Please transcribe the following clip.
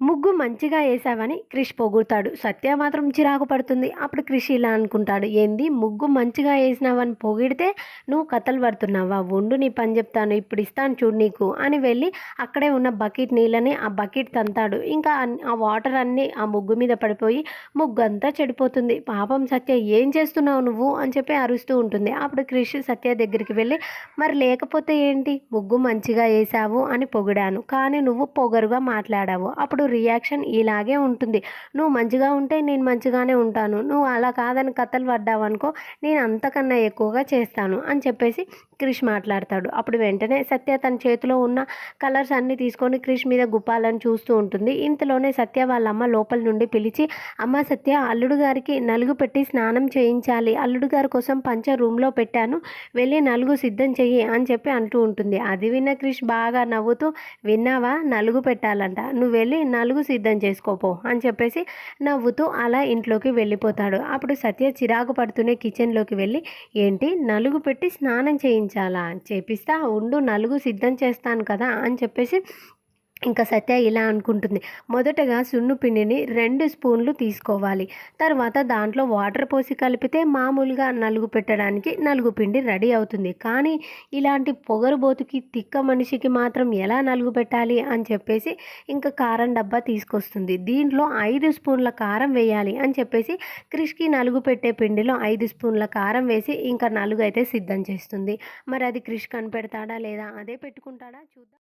ముగ్గు మంచిగా వేసావని క్రిష్ పొగుడుతాడు. సత్య మాత్రం చిరాకు పడుతుంది. అప్పుడు క్రిష్ ఇలా అనుకుంటాడు. ఏంది? ముగ్గు మంచిగా వేసినావని పొగిడితే నువ్వు కథలు పడుతున్నావా? ఉండు నీ పని చెప్తాను. ఇప్పుడు ఇస్తాను చూడు నీకు అని వెళ్ళి అక్కడే ఉన్న బకెట్ నీళ్ళని ఆ బకెట్ తంతాడు. ఇంకా ఆ వాటర్ అన్నీ ఆ ముగ్గు మీద పడిపోయి ముగ్గు అంతా చెడిపోతుంది. పాపం సత్య ఏం చేస్తున్నావు నువ్వు? అని చెప్పి అరుస్తూ ఉంటుంది. అప్పుడు క్రిష్ సత్య దగ్గరికి వెళ్ళి మరి లేకపోతే ఏంటి? ముగ్గు మంచిగా వేసావు అని పొగిడాను. కానీ నువ్వు పొగరుగా మాట్లాడావు. అప్పుడు రియాక్షన్ ఇలాగే ఉంటుంది. నువ్వు మంచిగా ఉంటే నేను మంచిగానే ఉంటాను. నువ్వు అలా కాదని కథలు పడ్డావు అనుకో నేను అంతకన్నా ఎక్కువగా చేస్తాను అని చెప్పేసి క్రిష్ మాట్లాడతాడు. అప్పుడు వెంటనే సత్య తన చేతిలో ఉన్న కలర్స్ అన్నీ తీసుకొని క్రిష్ మీద గుప్పాలని చూస్తూ ఉంటుంది. ఇంతలోనే సత్య వాళ్ళ అమ్మ లోపల నుండి పిలిచి అమ్మ సత్య అల్లుడు గారికి నలుగు పెట్టి స్నానం చేయించాలి. అల్లుడు గారి కోసం పంచ రూమ్లో పెట్టాను. వెళ్ళి నలుగు సిద్ధం చెయ్యి అని చెప్పి అంటూ ఉంటుంది. అది విన్న క్రిష్ బాగా నవ్వుతూ విన్నావా? నలుగు పెట్టాలంట. నువ్వు వెళ్ళి నలుగు సిద్ధం చేసుకోపో అని చెప్పేసి నవ్వుతూ అలా ఇంట్లోకి వెళ్ళిపోతాడు. అప్పుడు సత్య చిరాకు పడుతూనే కిచెన్లోకి వెళ్ళి ఏంటి? నలుగు పెట్టి స్నానం చేయించాలా చేపిస్తా ఉండు నలుగు సిద్ధం చేస్తాను కదా అని చెప్పేసి ఇంకా సత్య ఇలా అనుకుంటుంది. మొదటగా సున్ను పిండిని రెండు స్పూన్లు తీసుకోవాలి. తర్వాత దాంట్లో వాటర్ పోసి కలిపితే మామూలుగా నలుగు పెట్టడానికి నలుగు పిండి రెడీ అవుతుంది. కానీ ఇలాంటి పొగరుబోతుకి తిక్క మనిషికి మాత్రం ఎలా నలుగు పెట్టాలి అని చెప్పేసి ఇంకా కారం డబ్బా తీసుకొస్తుంది. దీంట్లో ఐదు స్పూన్ల కారం వేయాలి అని చెప్పేసి క్రిష్కి నలుగు పెట్టే పిండిలో ఐదు స్పూన్ల కారం వేసి ఇంకా నలుగు అయితే సిద్ధం చేస్తుంది. మరి అది క్రిష్ కనిపెడతాడా లేదా? అదే పెట్టుకుంటాడా? చూద్దాం.